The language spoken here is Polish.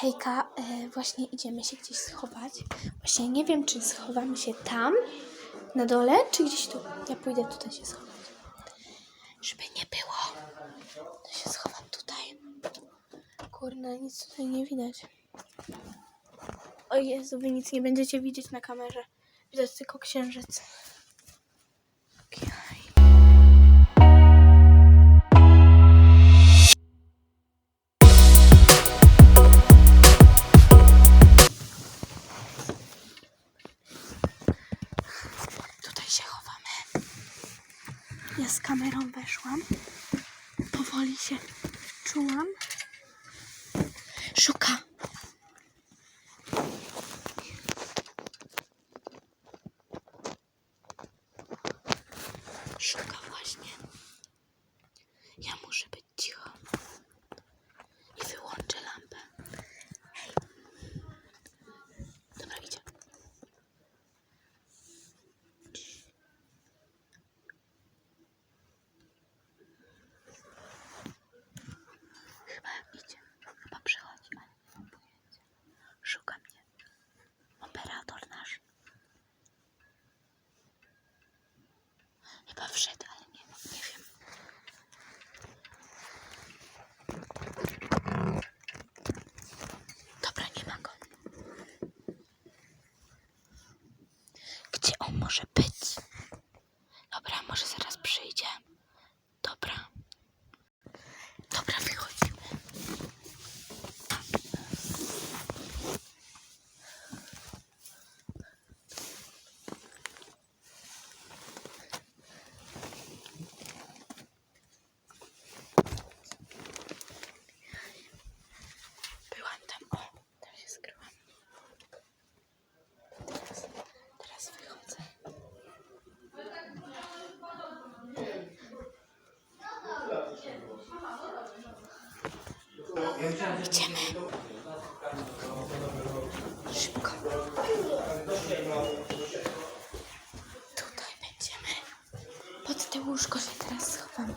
Hejka, e, właśnie idziemy się gdzieś schować. Właśnie nie wiem, czy schowamy się tam, na dole, czy gdzieś tu. Ja pójdę tutaj się schować. Żeby nie było, to się schowam tutaj. Kurna, nic tutaj nie widać. O Jezu, wy nic nie będziecie widzieć na kamerze. Widać tylko księżyc. Okej. Ja z kamerą weszłam. Powoli się czułam. Szuka. Szuka właśnie. Ja muszę być cicho. Może być? Dobra, może zaraz przyjdzie. Dobra. Idziemy. Szybko. Tutaj będziemy. Pod te łóżko się teraz schowamy.